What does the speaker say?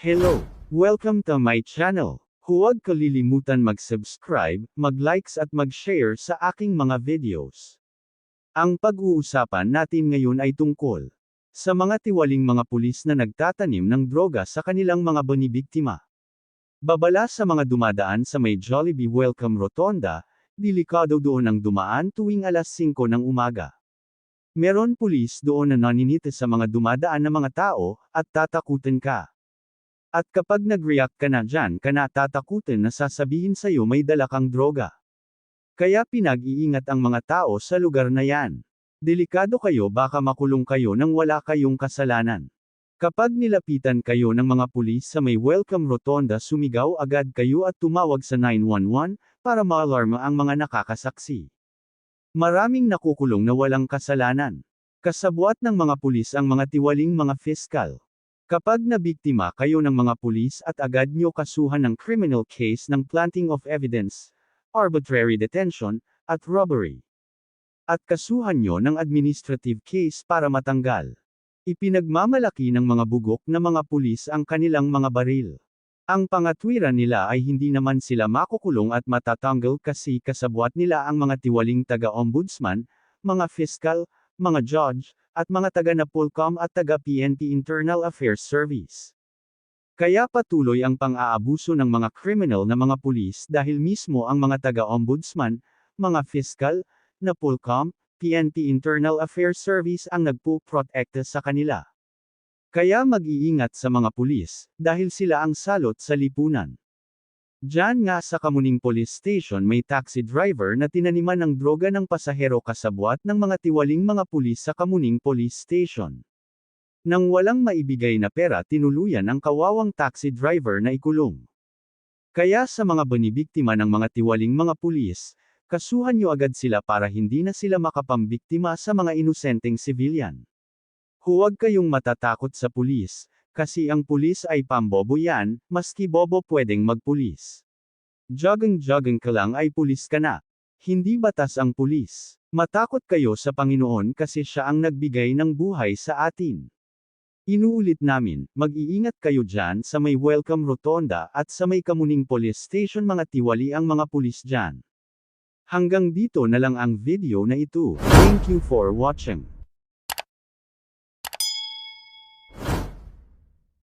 Hello! Welcome to my channel. Huwag kalilimutan mag-subscribe, mag-likes at mag-share sa aking mga videos. Ang pag-uusapan natin ngayon ay tungkol sa mga tiwaling mga pulis na nagtatanim ng droga sa kanilang mga bonibiktima. Babala sa mga dumadaan sa may Jollibee Welcome Rotonda, delikado doon ang dumaan tuwing alas 5 ng umaga. Meron pulis doon na naninita sa mga dumadaan na mga tao, at tatakutin ka. At kapag nag-react ka na dyan ka na tatakutin na sasabihin sa'yo may dala kang droga. Kaya pinag-iingat ang mga tao sa lugar na yan. Delikado kayo baka makulong kayo nang wala kayong kasalanan. Kapag nilapitan kayo ng mga pulis sa may welcome rotonda sumigaw agad kayo at tumawag sa 911, para ma-alarma ang mga nakakasaksi. Maraming nakukulong na walang kasalanan. Kasabwat ng mga pulis ang mga tiwaling mga fiskal. Kapag nabiktima kayo ng mga pulis at agad nyo kasuhan ng criminal case ng planting of evidence, arbitrary detention, at robbery. At kasuhan nyo ng administrative case para matanggal. Ipinagmamalaki ng mga bugok na mga pulis ang kanilang mga baril. Ang pangatwiran nila ay hindi naman sila makukulong at matatanggal kasi kasabwat nila ang mga tiwaling taga-ombudsman, mga fiscal, mga judge, at mga taga-Napolcom at taga-PNP Internal Affairs Service. Kaya patuloy ang pang-aabuso ng mga criminal na mga pulis dahil mismo ang mga taga-ombudsman, mga fiscal, Napolcom, PNP Internal Affairs Service ang nagpo-protekta sa kanila. Kaya mag-iingat sa mga pulis, dahil sila ang salot sa lipunan. Diyan nga sa Kamuning Police Station may taxi driver na tinaniman ng droga ng pasahero kasabwat ng mga tiwaling mga pulis sa Kamuning Police Station. Nang walang maibigay na pera tinuluyan ang kawawang taxi driver na ikulong. Kaya sa mga banibiktima ng mga tiwaling mga pulis, kasuhan nyo agad sila para hindi na sila makapambiktima sa mga inosenteng civilian. Huwag kayong matatakot sa pulis, kasi ang pulis ay pambobo yan, maski bobo pwedeng magpulis. Jogging-jogging ka lang ay pulis ka na. Hindi batas ang pulis. Matakot kayo sa Panginoon kasi siya ang nagbigay ng buhay sa atin. Inuulit namin, mag-iingat kayo dyan sa may welcome rotonda at sa may kamuning police station mga tiwali ang mga pulis dyan. Hanggang dito na lang ang video na ito. Thank you for watching.